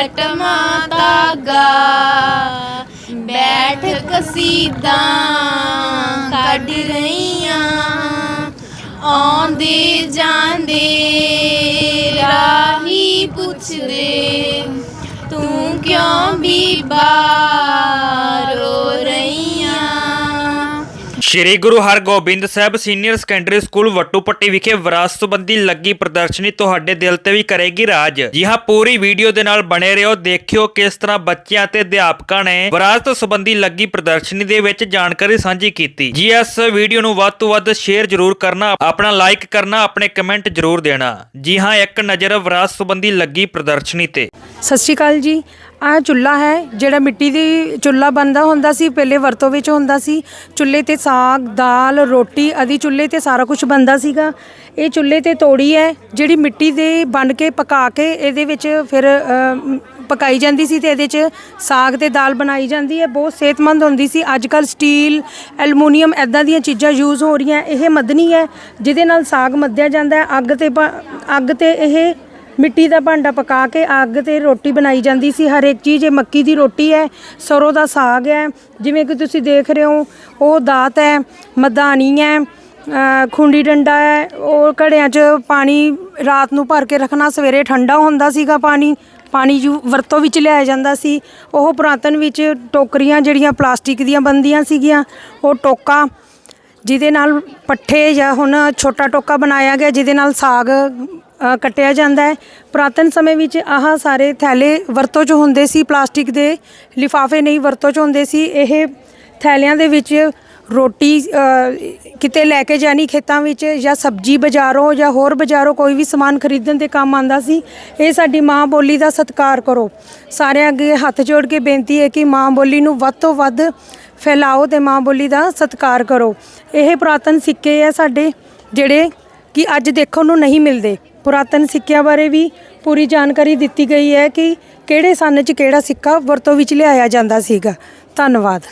ਕਟਮਾ ਤਾਗਾ ਬੈਠ ਕਸੀਦਾਂ ਕੱਢ ਰਹੀਆਂ। ਆਉਂਦੇ ਜਾਂਦੇ ਰਾਹੀ ਪੁੱਛਦੇ ਤੂੰ ਕਿਉਂ ਬੀਬਾ Shri Guru Hargobind Sahib senior secondary school Wattupatti ਵਿਖੇ ਵਿਰਾਸਤ ਸੰਬੰਧੀ ਲੱਗੀ ਪ੍ਰਦਰਸ਼ਨੀ ਤੁਹਾਡੇ ਦਿਲ ਤੇ ਵੀ ਕਰੇਗੀ ਰਾਜ। ਜੀ ਹਾਂ, ਪੂਰੀ ਵੀਡੀਓ ਦੇ ਨਾਲ ਬਣੇ ਰਹੋ। ਦੇਖਿਓ ਕਿਸ ਤਰ੍ਹਾਂ ਬੱਚਿਆਂ ਤੇ ਅਧਿਆਪਕਾਂ ਨੇ ਵਿਰਾਸਤ ਸੰਬੰਧੀ ਲੱਗੀ ਪ੍ਰਦਰਸ਼ਨੀ ਦੇ ਵਿੱਚ ਜਾਣਕਾਰੀ ਸਾਂਝੀ ਕੀਤੀ। ਜੀ ਇਸ ਵੀਡੀਓ ਨੂੰ ਵੱਧ ਤੋਂ ਵੱਧ ਸ਼ੇਅਰ ਜ਼ਰੂਰ ਕਰਨਾ, ਆਪਣਾ ਲਾਈਕ ਕਰਨਾ, ਆਪਣੇ ਕਮੈਂਟ ਜ਼ਰੂਰ ਦੇਣਾ। ਜੀ ਹਾਂ, ਇੱਕ ਨਜ਼ਰ ਵਿਰਾਸਤ ਸੰਬੰਧੀ ਲੱਗੀ ਪ੍ਰਦਰਸ਼ਨੀ ਤੇ। ਸਤਿ ਸ਼੍ਰੀ ਅਕਾਲ ਜੀ। ਆਹ ਚੁੱਲ੍ਹਾ ਹੈ ਜਿਹੜਾ ਮਿੱਟੀ ਦੀ ਚੁੱਲ੍ਹਾ ਬਣਦਾ ਹੁੰਦਾ ਸੀ ਪਹਿਲੇ ਵਰਤੋਂ ਵਿੱਚ ਹੁੰਦਾ ਸੀ। ਚੁੱਲ੍ਹੇ ਤੇ ਸਾਗ ਦਾਲ ਰੋਟੀ ਆਦਿ ਚੁੱਲ੍ਹੇ ਤੇ ਸਾਰਾ ਕੁਝ ਬਣਦਾ ਸੀਗਾ। ਇਹ ਚੁੱਲ੍ਹੇ ਤੇ ਤੋੜੀ ਹੈ ਜਿਹੜੀ ਮਿੱਟੀ ਦੇ ਬਣ ਕੇ ਪਕਾ ਕੇ ਇਹਦੇ ਵਿੱਚ ਫਿਰ ਅ, ਪਕਾਈ ਜਾਂਦੀ ਸੀ ਤੇ ਇਹਦੇ 'ਚ ਸਾਗ ਤੇ ਦਾਲ ਬਣਾਈ ਜਾਂਦੀ ਹੈ। ਬਹੁਤ ਸਿਹਤਮੰਦ ਹੁੰਦੀ ਸੀ। ਅੱਜ ਕੱਲ ਸਟੀਲ ਐਲੂਮੀਨੀਅਮ ਐਦਾਂ ਦੀਆਂ ਚੀਜ਼ਾਂ ਯੂਜ਼ ਹੋ ਰਹੀਆਂ। ਇਹ ਮੱਧਨੀ ਹੈ ਜਿਹਦੇ ਨਾਲ ਸਾਗ ਮੱਧਿਆ ਜਾਂਦਾ ਹੈ। ਅੱਗ ਤੇ ਪ ਅੱਗ ਤੇ ਇਹ ਮਿੱਟੀ ਦਾ ਭਾਂਡਾ ਪਕਾ ਕੇ ਅੱਗ ਤੇ ਰੋਟੀ ਬਣਾਈ ਜਾਂਦੀ ਸੀ। ਹਰ ਇੱਕ ਚੀਜ਼ ਇਹ ਮੱਕੀ ਦੀ ਰੋਟੀ ਹੈ, ਸਰੋਂ ਦਾ ਸਾਗ ਹੈ। ਜਿਵੇਂ ਕਿ ਤੁਸੀਂ ਦੇਖ ਰਹੇ ਹੋ, ਉਹ ਦਾਤ ਹੈ, ਮਧਾਣੀ ਹੈ ਖੁੰਡੀ ਡੰਡਾ ਹੈ। ਉਹ ਘੜਿਆਂ 'ਚ ਪਾਣੀ ਰਾਤ ਨੂੰ ਭਰ ਕੇ ਰੱਖਣਾ, ਸਵੇਰੇ ਠੰਡਾ ਹੁੰਦਾ ਸੀਗਾ ਪਾਣੀ ਪਾਣੀ ਯੂ ਵਰਤੋਂ ਵਿੱਚ ਲਿਆਇਆ ਜਾਂਦਾ ਸੀ। ਉਹ ਪੁਰਾਤਨ ਵਿੱਚ ਟੋਕਰੀਆਂ ਜਿਹੜੀਆਂ ਪਲਾਸਟਿਕ ਦੀਆਂ ਬੰਦੀਆਂ ਸੀਗੀਆਂ, ਉਹ ਟੋਕਾ, ਜਿਹਦੇ ਨਾਲ ਪੱਠੇ ਜਾਂ ਹੁਣ ਛੋਟਾ ਟੋਕਾ ਬਣਾਇਆ ਗਿਆ, ਜਿਹਦੇ ਨਾਲ ਸਾਗ ਕੱਟਿਆ ਜਾਂਦਾ ਹੈ। ਪੁਰਾਤਨ ਸਮੇਂ ਵਿੱਚ ਆਹ ਸਾਰੇ ਥੈਲੇ ਵਰਤੋਂ 'ਚ ਹੁੰਦੇ ਸੀ। ਪਲਾਸਟਿਕ ਦੇ ਲਿਫਾਫੇ ਨਹੀਂ, ਵਰਤੋਂ 'ਚ ਹੁੰਦੇ ਸੀ। ਇਹ ਥੈਲਿਆਂ ਦੇ ਵਿੱਚ ਰੋਟੀ ਕਿਤੇ ਲੈ ਕੇ ਜਾਣੀ ਖੇਤਾਂ ਵਿੱਚ ਜਾਂ ਸਬਜ਼ੀ ਬਾਜ਼ਾਰੋਂ ਜਾਂ ਹੋਰ ਬਾਜ਼ਾਰੋਂ ਕੋਈ ਵੀ ਸਮਾਨ ਖਰੀਦਣ ਦੇ ਕੰਮ ਆਂਦਾ ਸੀ। ਇਹ ਸਾਡੀ ਮਾਂ ਬੋਲੀ ਦਾ ਸਤਿਕਾਰ ਕਰੋ। ਸਾਰਿਆਂ ਅੱਗੇ ਹੱਥ ਜੋੜ ਕੇ ਬੇਨਤੀ ਹੈ ਕਿ ਮਾਂ ਬੋਲੀ ਨੂੰ ਵੱਧ ਤੋਂ ਵੱਧ ਫੈਲਾਓ ਤੇ ਮਾਂ ਬੋਲੀ ਦਾ ਸਤਿਕਾਰ ਕਰੋ। ਇਹ ਪੁਰਾਤਨ ਸਿੱਕੇ ਆ ਸਾਡੇ, ਜਿਹੜੇ ਕਿ ਅੱਜ ਦੇਖਣ ਨੂੰ ਨਹੀਂ ਮਿਲਦੇ। ਪੁਰਾਤਨ ਸਿੱਕਿਆਂ ਬਾਰੇ ਵੀ ਪੂਰੀ ਜਾਣਕਾਰੀ ਦਿੱਤੀ ਗਈ ਹੈ ਕਿ ਕਿਹੜੇ ਸਨ 'ਚ ਕਿਹੜਾ ਸਿੱਕਾ ਵਰਤੋਂ ਵਿੱਚ ਲਿਆਇਆ ਜਾਂਦਾ ਸੀਗਾ। ਧੰਨਵਾਦ।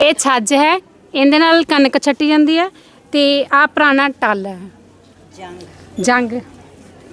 ਇਹ ਛੱਜ ਹੈ। ਇਹਦੇ ਨਾਲ ਕਣਕ ਛੱਟੀ ਜਾਂਦੀ ਹੈ ਤੇ ਆ ਪੁਰਾਣਾ ਟੱਲ ਹੈ। ਜੰਗ। ਜੰਗ।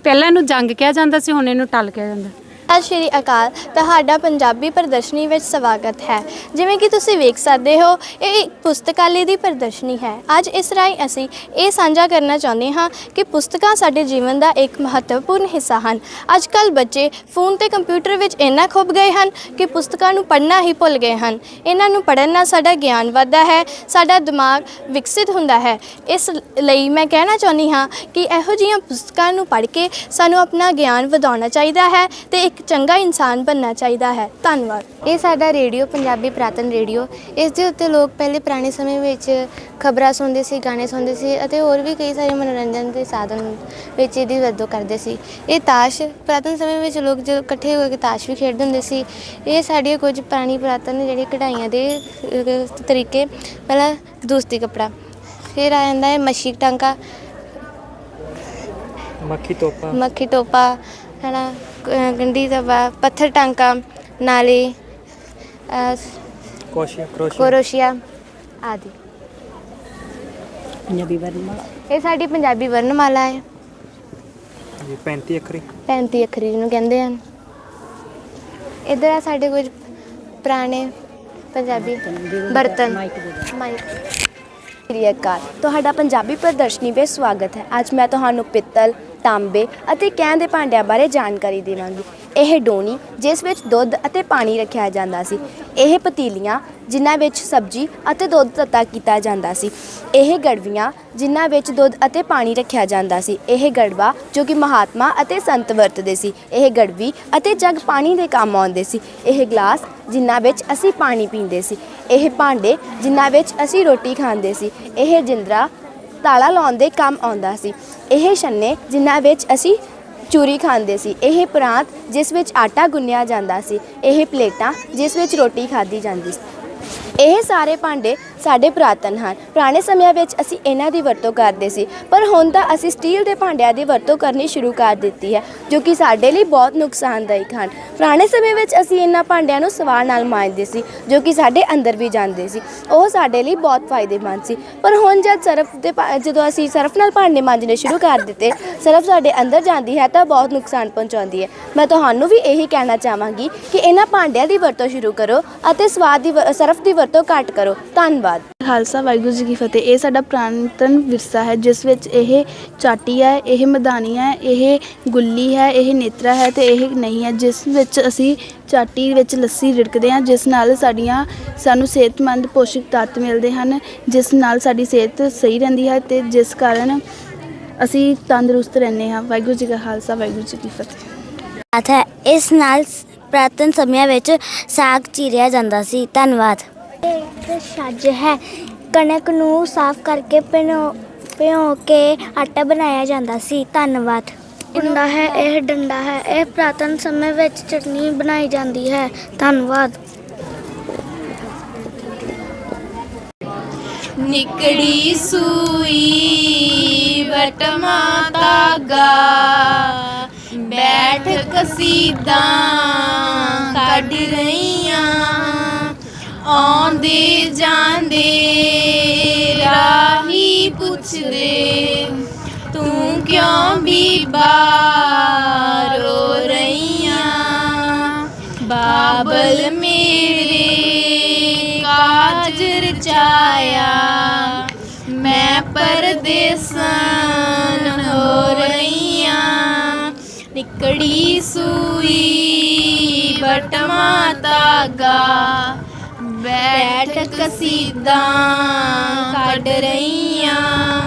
ਪਹਿਲਾਂ ਇਹਨੂੰ ਜੰਗ ਕਿਹਾ ਜਾਂਦਾ ਸੀ ਹੁਣ ਇਹਨੂੰ ਟੱਲ ਕਿਹਾ ਜਾਂਦਾ। ਸਤਿ ਸ਼੍ਰੀ ਅਕਾਲ। ਤੁਹਾਡਾ ਪੰਜਾਬੀ ਪ੍ਰਦਰਸ਼ਨੀ ਵਿੱਚ ਸਵਾਗਤ ਹੈ। ਜਿਵੇਂ ਕਿ ਤੁਸੀਂ ਵੇਖ ਸਕਦੇ ਹੋ, ਇਹ ਇੱਕ ਪੁਸਤਕਾਲੇ ਦੀ ਪ੍ਰਦਰਸ਼ਨੀ ਹੈ। ਅੱਜ ਇਸ ਰਾਹੀਂ ਅਸੀਂ ਇਹ ਸਾਂਝਾ ਕਰਨਾ ਚਾਹੁੰਦੇ ਹਾਂ ਕਿ ਪੁਸਤਕਾਂ ਸਾਡੇ ਜੀਵਨ ਦਾ ਇੱਕ ਮਹੱਤਵਪੂਰਨ ਹਿੱਸਾ ਹਨ। ਅੱਜ ਕੱਲ ਬੱਚੇ ਫੋਨ ਤੇ ਕੰਪਿਊਟਰ ਵਿੱਚ ਇੰਨਾ ਖੁੱਭ ਗਏ ਹਨ ਕਿ ਪੁਸਤਕਾਂ ਨੂੰ ਪੜ੍ਹਨਾ ਹੀ ਭੁੱਲ ਗਏ ਹਨ। ਇਹਨਾਂ ਨੂੰ ਪੜ੍ਹਨ ਨਾਲ ਸਾਡਾ ਗਿਆਨ ਵੱਧਦਾ ਹੈ, ਸਾਡਾ ਦਿਮਾਗ ਵਿਕਸਿਤ ਹੁੰਦਾ ਹੈ। ਇਸ ਲਈ ਮੈਂ ਕਹਿਣਾ ਚਾਹੁੰਦੀ ਹਾਂ ਕਿ ਇਹੋ ਜਿਹੀਆਂ ਪੁਸਤਕਾਂ ਨੂੰ ਪੜ੍ਹ ਕੇ ਸਾਨੂੰ ਆਪਣਾ ਗਿਆਨ ਵਧਾਉਣਾ ਚਾਹੀਦਾ ਹੈ ਤੇ ਇੱਕ ਚੰਗਾ ਇਨਸਾਨ ਬਣਨਾ ਚਾਹੀਦਾ ਹੈ। ਧੰਨਵਾਦ। ਇਹ ਸਾਡਾ ਰੇਡੀਓ ਪੰਜਾਬੀ ਪ੍ਰਾਤਨ ਰੇਡੀਓ। ਇਸ ਦੇ ਉੱਤੇ ਲੋਕ ਪਹਿਲੇ ਪੁਰਾਣੇ ਸਮੇਂ ਵਿੱਚ ਖਬਰਾਂ ਸੁਣਦੇ ਸੀ ਗਾਣੇ ਸੁਣਦੇ ਸੀ ਅਤੇ ਹੋਰ ਵੀ ਕਈ ਸਾਰੇ ਮਨੋਰੰਜਨ ਦੇ ਸਾਧਨ ਵਿੱਚ ਇਹਦੀ ਵਰਤੋਂ ਕਰਦੇ ਸੀ। ਇਹ ਤਾਸ਼ ਪੁਰਾਤਨ ਸਮੇਂ ਵਿੱਚ ਲੋਕ ਜਦੋਂ ਇਕੱਠੇ ਹੋ ਕੇ ਤਾਸ਼ ਵੀ ਖੇਡਦੇ ਹੁੰਦੇ ਸੀ ਇਹ ਸਾਡੀਆਂ ਕੁਝ ਪੁਰਾਣੀ ਪੁਰਾਤਨ ਜਿਹੜੀ ਕਢਾਈਆਂ ਦੇ ਅਹ, ਤਰੀਕੇ ਪਹਿਲਾਂ ਦੂਸਤੀ ਕੱਪੜਾ ਫਿਰ ਆ ਜਾਂਦਾ ਹੈ ਮੱਛੀ ਟਾਂਕਾ। ਮੱਖੀ ਤੋਪਾ। ਮੱਖੀ ਟੋਪਾ ਹੈ ਨਾ ਕ- ਗੰਢੀ ਦਾ ਪੱਥਰ ਟਾਂਕਾ ਨਾਲੇ ਕੋਸ਼ੀਆ ਕੋਰੋਸ਼ੀਆ। ਆਦਿ। ਇਹ ਸਾਡੀ ਪੰਜਾਬੀ ਵਰਣਮਾਲਾ ਹੈ। ਜੀ 35 ਅੱਖਰੀ। 35 ਅੱਖਰੀ ਜਿਹਨੂੰ ਕਹਿੰਦੇ ਹਨ। ਇਧਰ ਆ ਸਾਡੇ ਕੁਝ ਪੁਰਾਣੇ ਪੰਜਾਬੀ ਬਰਤਨ। ਮਾਈਕ ਸ੍ਰੀ ਅਕਾਲ। ਤੁਹਾਡਾ ਪੰਜਾਬੀ ਪ੍ਰਦਰਸ਼ਨੀ ਵਿੱਚ ਸਵਾਗਤ ਹੈ। ਅੱਜ ਮੈਂ ਤੁਹਾਨੂੰ ਪਿੱਤਲ ਤਾਂਬੇ ਅਤੇ ਕਹਿਣ ਦੇ ਭਾਂਡਿਆਂ ਬਾਰੇ ਜਾਣਕਾਰੀ ਦੇਵਾਂਗੀ। ਇਹ ਡੋਣੀ, ਜਿਸ ਵਿੱਚ ਦੁੱਧ ਅਤੇ ਪਾਣੀ ਰੱਖਿਆ ਜਾਂਦਾ ਸੀ, ਇਹ ਪਤੀਲੀਆਂ, ਜਿਨ੍ਹਾਂ ਵਿੱਚ ਸਬਜ਼ੀ ਅਤੇ ਦੁੱਧ ਤੱਤਾ ਕੀਤਾ ਜਾਂਦਾ ਸੀ, ਇਹ ਗੜਵੀਆਂ, ਜਿਨ੍ਹਾਂ ਵਿੱਚ ਦੁੱਧ ਅਤੇ ਪਾਣੀ ਰੱਖਿਆ ਜਾਂਦਾ ਸੀ, ਇਹ ਗੜਵਾ, ਜੋ ਕਿ ਮਹਾਤਮਾ ਅਤੇ ਸੰਤ ਵਰਤਦੇ ਸੀ, ਇਹ ਗੜਵੀ ਅਤੇ ਜਗ ਪਾਣੀ ਦੇ ਕੰਮ ਆਉਂਦੇ ਸੀ, ਇਹ ਗਲਾਸ, ਜਿਨ੍ਹਾਂ ਵਿੱਚ ਅਸੀਂ ਪਾਣੀ ਪੀਂਦੇ ਸੀ, ਇਹ ਭਾਂਡੇ, ਜਿਨ੍ਹਾਂ ਵਿੱਚ ਅਸੀਂ ਰੋਟੀ ਖਾਂਦੇ ਸੀ, ਇਹ ਜਿੰਦਰਾ ਤਾਲਾ ਲਾਉਣ ਦੇ ਕੰਮ ਆਉਂਦਾ ਸੀ। ਇਹ ਛੰਨੇ ਜਿਨ੍ਹਾਂ ਵਿੱਚ ਅਸੀਂ ਚੂਰੀ ਖਾਂਦੇ ਸੀ। ਇਹ ਪ੍ਰਾਂਤ ਜਿਸ ਵਿੱਚ ਆਟਾ ਗੁੰਨਿਆ ਜਾਂਦਾ ਸੀ। ਇਹ ਪਲੇਟਾਂ ਜਿਸ ਵਿੱਚ ਰੋਟੀ ਖਾਧੀ ਜਾਂਦੀ ਸੀ। ਇਹ ਸਾਰੇ ਭਾਂਡੇ ਸਾਡੇ ਪੁਰਾਤਨ ਹਨ। ਪੁਰਾਣੇ ਸਮਿਆਂ ਵਿੱਚ ਅਸੀਂ ਇਹਨਾਂ ਦੀ ਵਰਤੋਂ ਕਰਦੇ ਸੀ, ਪਰ ਹੁਣ ਤਾਂ ਅਸੀਂ ਸਟੀਲ ਦੇ ਭਾਂਡਿਆਂ ਦੀ ਵਰਤੋਂ ਕਰਨੀ ਸ਼ੁਰੂ ਕਰ ਦਿੱਤੀ ਹੈ, ਜੋ ਕਿ ਸਾਡੇ ਲਈ ਬਹੁਤ ਨੁਕਸਾਨਦਾਇਕ ਹਨ। ਪੁਰਾਣੇ ਸਮੇਂ ਵਿੱਚ ਅਸੀਂ ਇਹਨਾਂ ਭਾਂਡਿਆਂ ਨੂੰ ਸਵਾਰ ਨਾਲ ਮਾਂਜਦੇ ਸੀ, ਜੋ ਕਿ ਸਾਡੇ ਅੰਦਰ ਵੀ ਜਾਂਦੇ ਸੀ। ਉਹ ਸਾਡੇ ਲਈ ਬਹੁਤ ਫਾਇਦੇਮੰਦ ਸੀ। ਪਰ ਹੁਣ ਜਦ ਸਰਫ ਦੇ ਭਾ- ਜਦੋਂ ਅਸੀਂ ਸਰਫ ਨਾਲ ਭਾਂਡੇ ਮਾਂਜਣੇ ਸ਼ੁਰੂ ਕਰ ਦਿੱਤੇ, ਸਰਫ ਸਾਡੇ ਅੰਦਰ ਜਾਂਦੀ ਹੈ ਤਾਂ ਬਹੁਤ ਨੁਕਸਾਨ ਪਹੁੰਚਾਉਂਦੀ ਹੈ। ਮੈਂ ਤੁਹਾਨੂੰ ਵੀ ਇਹੀ ਕਹਿਣਾ ਚਾਹਾਂਗੀ ਕਿ ਇਹਨਾਂ ਭਾਂਡਿਆਂ ਦੀ ਵਰਤੋਂ ਸ਼ੁਰੂ ਕਰੋ ਅਤੇ ਸਵਾਦ ਦੀ ਵ- ਸਰਫ ਦੀ ਵਰਤੋਂ ਘੱਟ ਕਰੋ। ਧੰਨਵਾਦ। ਖਾਲਸਾ ਵਾਹਿਗੁਰੂ ਜੀ ਕੀ ਫਤਿਹ। ਇਹ ਸਾਡਾ ਪੁਰਾਤਨ ਵਿਰਸਾ ਹੈ, ਜਿਸ ਵਿੱਚ ਇਹ ਚਾਟੀ ਹੈ, ਇਹ ਮਦਾਨੀ ਹੈ, ਇਹ ਗੁੱਲੀ ਹੈ, ਇਹ ਨੇਤਰਾ ਹੈ ਤੇ ਇਹ ਨਹੀਂ ਹੈ, ਜਿਸ ਵਿੱਚ ਅਸੀਂ ਚਾਟੀ ਵਿੱਚ ਲੱਸੀ ਰਿੜਕਦੇ ਹਾਂ, ਜਿਸ ਨਾਲ ਸਾਡੀਆਂ, ਸਾਨੂੰ ਸਿਹਤਮੰਦ ਪੋਸ਼ਕ ਤੱਤ ਮਿਲਦੇ ਹਨ, ਜਿਸ ਨਾਲ ਸਾਡੀ ਸਿਹਤ ਸਹੀ ਰਹਿੰਦੀ ਹੈ ਤੇ ਜਿਸ ਕਾਰਨ ਅਸੀਂ ਤੰਦਰੁਸਤ ਰਹਿੰਦੇ ਹਾਂ। ਵਾਹਿਗੁਰੂ ਜੀ ਕਾ ਖਾਲਸਾ, ਵਾਹਿਗੁਰੂ ਜੀ ਕੀ ਫਤਿਹ। ਬਾਤ ਇਸ ਨਾਲ ਪ੍ਰਾਤਨ ਸਮਿਆਂ ਵਿੱਚ ਸਾਗ ਚੀਰਿਆ ਜਾਂਦਾ ਸੀ। ਧੰਨਵਾਦ। ਇਹ ਛੱਜ ਹੈ। ਕਣਕ ਨੂੰ ਸਾਫ਼ ਕਰਕੇ ਭਿਓ ਭਿਓ ਕੇ ਆਟਾ ਬਣਾਇਆ ਜਾਂਦਾ ਸੀ। ਧੰਨਵਾਦ। ਡੰਡਾ ਹੈ ਇਹ ਡੰਡਾ ਹੈ। ਇਹ ਪ੍ਰਾਤਨ ਸਮੇਂ ਵਿੱਚ ਚਟਨੀ ਬਣਾਈ ਜਾਂਦੀ ਹੈ। ਧੰਨਵਾਦ। ਨਿਕੜੀ ਸੂਈ ਵਟਮਾ ਤਾਗਾ ਬੈਠ ਕਸੀਦਾ ਕੱਢ ਰਹੀਆਂ। ਆਉਂਦੇ ਜਾਂਦੇ ਰਾਹੀ ਪੁੱਛਦੇ, ਤੂੰ ਕਿਉਂ ਬੀਬਾ ਰੋ ਰਹੀਆਂ? ਬਾਬਲ ਮੇਰੇ ਕਾਜ ਰਚਾਇਆ ਮੈਂ ਪਰਦੇਸਨ ਹੋ ਰਹੀਆਂ। ਨਿਕੜੀ ਸੂਈ ਬਟਮਾ ਤਾਗਾ ਬੈਠ ਕਸੀਦਾ ਕੱਢ ਰਹੀਆਂ।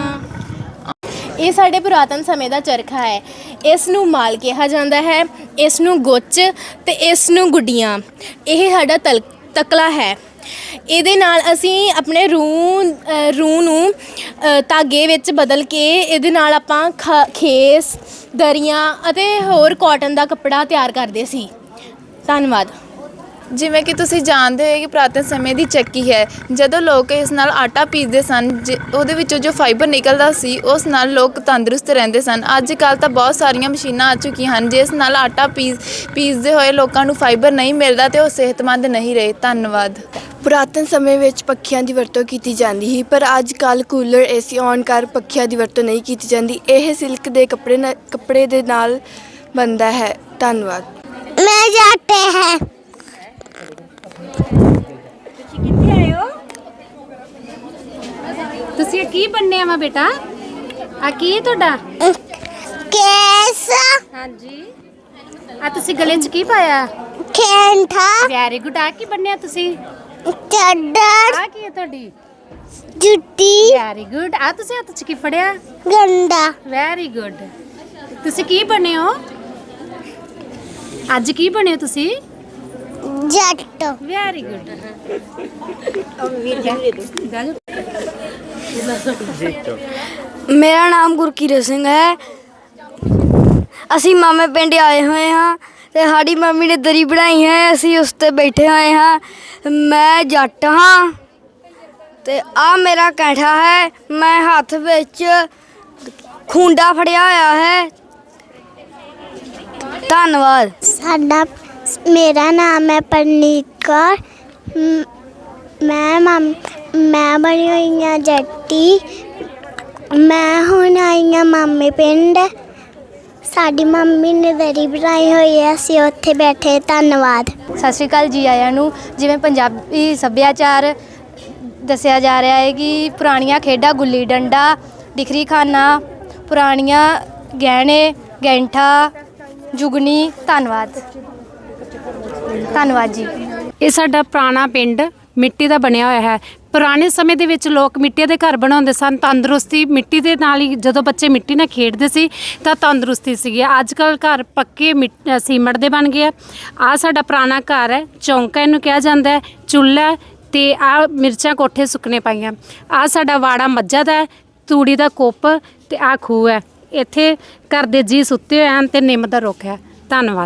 ਇਹ ਸਾਡੇ ਪੁਰਾਤਨ ਸਮੇਂ ਦਾ ਚਰਖਾ ਹੈ। ਇਸ ਨੂੰ ਮਾਲ ਕਿਹਾ ਜਾਂਦਾ ਹੈ ਇਸ ਨੂੰ ਗੁੱਚ ਤੇ ਇਸ ਨੂੰ ਗੁੱਡੀਆਂ। ਇਹ ਸਾਡਾ ਤਲ ਤਕਲਾ ਹੈ। ਇਹਦੇ ਨਾਲ ਅਸੀਂ ਆਪਣੇ ਰੂਹ ਅ, ਰੂਹ ਨੂੰ ਅ, ਧਾਗੇ ਵਿੱਚ ਬਦਲ ਕੇ ਇਹਦੇ ਨਾਲ ਆਪਾਂ ਖ- ਖੇਸ ਦਰੀਆਂ ਅਤੇ ਹੋਰ ਕਾਟਨ ਦਾ ਕੱਪੜਾ ਤਿਆਰ ਕਰਦੇ ਸੀ। ਧੰਨਵਾਦ। ਜਿਵੇਂ ਕਿ ਤੁਸੀਂ ਜਾਣਦੇ ਹੋ ਕਿ ਪ੍ਰਾਤਨ ਸਮੇਂ ਦੀ ਚੱਕੀ ਹੈ। ਜਦੋਂ ਲੋਕ ਇਸ ਨਾਲ ਆਟਾ ਪੀਸਦੇ ਸਨ ਜ- ਉਹਦੇ ਵਿੱਚੋਂ ਜੋ ਫਾਈਬਰ ਨਿਕਲਦਾ ਸੀ ਉਸ ਨਾਲ ਲੋਕ ਤੰਦਰੁਸਤ ਰਹਿੰਦੇ ਸਨ। ਅੱਜ ਕੱਲ ਤਾਂ ਬਹੁਤ ਸਾਰੀਆਂ ਮਸ਼ੀਨਾਂ ਆ ਚੁੱਕੀਆਂ ਹਨ ਜਿਸ ਨਾਲ ਆਟਾ ਪੀਸ ਪੀਸਦੇ ਹੋਏ ਲੋਕਾਂ ਨੂੰ ਫਾਈਬਰ ਨਹੀਂ ਮਿਲਦਾ ਤੇ ਉਹ ਸਿਹਤਮੰਦ ਨਹੀਂ ਰਹੇ। ਧੰਨਵਾਦ। ਪੁਰਾਤਨ ਸਮੇਂ ਵਿੱਚ ਪੱਖੀਆਂ ਦੀ ਵਰਤੋਂ ਕੀਤੀ ਜਾਂਦੀ ਸੀ ਪਰ ਅੱਜ ਕੱਲ ਕੂਲਰ ਏਸੀ ਆਨ ਕਰ ਪੱਖੀਆਂ ਦੀ ਵਰਤੋਂ ਨਹੀਂ ਕੀਤੀ ਜਾਂਦੀ। ਇਹ ਸਿਲਕ ਦੇ ਕੱਪੜੇ ਨਾਲ ਕੱਪੜੇ ਦੇ ਨਾਲ ਬਣਦਾ ਹੈ। ਧੰਨਵਾਦ। ਮੈਂ ਜਾਤੇ ਹੈ। ਤੁਸੀਂ ਇਹ ਕੀ ਬੰਨਿਆ ਵਾ ਬੇਟਾ? ਆ ਕੀ ਹੈ ਤੁਹਾਡਾ? ਕੇਸ। ਹਾਂਜੀ। ਆ ਤੁਸੀਂ ਗਲੇ 'ਚ ਕੀ ਪਾਇਆ? ਖੇਂਠਾ ਵੈਰੀ ਗੁੱਡ ਆ ਕੀ ਬੰਨਿਆ ਤੁਸੀਂ? ਚੱਦਰ। ਆ ਕੀ ਹੈ ਤੁਹਾਡੀ? ਜੁੱਤੀ। ਵੈਰੀ ਗੁੱਡ ਆ ਤੁਸੀਂ ਹੱਥ 'ਚ ਕੀ ਫੜਿਆ? ਗੰਡਾ। ਵੈਰੀ ਗੁੱਡ ਤੁਸੀਂ ਕੀ ਬਣੇ ਹੋ? ਅੱਜ ਕੀ ਬਣੇ ਹੋ ਤੁਸੀਂ? ਜੱਟ। ਵੈਰੀ ਗੁੱਡ ਮੇਰਾ ਨਾਮ ਗੁਰਕੀਰਤ ਸਿੰਘ ਹੈ। ਅਸੀਂ ਮਾਮੇ ਪਿੰਡ ਆਏ ਹੋਏ ਹਾਂ ਤੇ ਸਾਡੀ ਮੰਮੀ ਨੇ ਦਰੀ ਬਣਾਈ ਹੈ। ਅਸੀਂ ਉਸ ਤੇ ਬੈਠੇ ਹੋਏ ਹਾਂ। ਮੈਂ ਜੱਟ ਹਾਂ। ਤੇ ਆ ਮੇਰਾ ਕੈਂਠਾ ਹੈ। ਮੈਂ ਹੱਥ ਵਿੱਚ ਖੁੰਡਾ ਫੜਿਆ ਹੋਇਆ ਹੈ। ਧੰਨਵਾਦ। ਸਾਡਾ, ਮੇਰਾ ਨਾਮ ਹੈ ਪਰਨੀਤ ਕੌਰ। ਮੈਂ ਮਮ ਮੈਂ ਬਣੀ ਹੋਈ ਹਾਂ ਜੱਟੀ। ਮੈਂ ਹੁਣ ਆਈ ਹਾਂ ਮਾਮੇ ਪਿੰਡ। ਸਾਡੀ ਮੰਮੀ ਨੇ ਦਰੀ ਬਣਾਈ ਹੋਈ ਹੈ ਅਸੀਂ ਉੱਥੇ ਬੈਠੇ ਧੰਨਵਾਦ। ਸਤਿ ਸ਼੍ਰੀ ਅਕਾਲ ਜੀ ਆਇਆਂ ਨੂੰ। ਜਿਵੇਂ ਪੰਜਾਬੀ ਸੱਭਿਆਚਾਰ ਦੱਸਿਆ ਜਾ ਰਿਹਾ ਹੈ ਕਿ ਪੁਰਾਣੀਆਂ ਖੇਡਾਂ ਗੁੱਲੀ ਡੰਡਾ ਡਿਖਰੀ ਖਾਨਾ ਪੁਰਾਣੀਆਂ ਗਹਿਣੇ ਗੈਂਠਾ ਜੁਗਨੀ ਧੰਨਵਾਦ। ਧੰਨਵਾਦ ਜੀ। ਇਹ ਸਾਡਾ ਪੁਰਾਣਾ ਪਿੰਡ ਮਿੱਟੀ ਦਾ ਬਣਿਆ ਹੋਇਆ ਹੈ। ਪੁਰਾਣੇ ਸਮੇਂ ਦੇ ਵਿੱਚ ਲੋਕ ਮਿੱਟੀ ਦੇ ਘਰ ਬਣਾਉਂਦੇ ਸਨ ਤੰਦਰੁਸਤੀ ਮਿੱਟੀ ਦੇ ਨਾਲ ਹੀ ਜਦੋਂ ਬੱਚੇ ਮਿੱਟੀ ਨਾਲ ਖੇਡਦੇ ਸੀ ਤਾਂ ਤੰਦਰੁਸਤੀ ਸੀਗੀ। ਅੱਜ ਕੱਲ ਘਰ ਪੱਕੇ ਮਿੱਟ- ਅ, ਸੀਮਟ ਦੇ ਬਣ ਗਏ ਆ। ਆ ਸਾਡਾ ਪੁਰਾਣਾ ਘਰ ਹੈ ਚੌਂਕਾ ਇਹਨੂੰ ਕਿਹਾ ਜਾਂਦਾ ਹੈ ਚੁੱਲ੍ਹਾ ਹੈ ਤੇ ਆ ਮਿਰਚਾਂ ਕੋਠੇ ਸੁੱਕਣੇ ਪਾਈਆਂ। ਆ ਸਾਡਾ ਵਾੜਾ ਮੱਝਾਂ ਦਾ ਤੂੜੀ ਦਾ ਕੋਪ ਤੇ ਆ ਖੂਹ ਹੈ। ਇੱਥੇ ਘਰ ਦੇ ਜੀ ਸੁੱਤੇ ਹੋਏ ਹਨ ਤੇ ਨਿੰਮ ਦਾ ਰੁੱਖ ਹੈ। ਧੰਨਵਾਦ।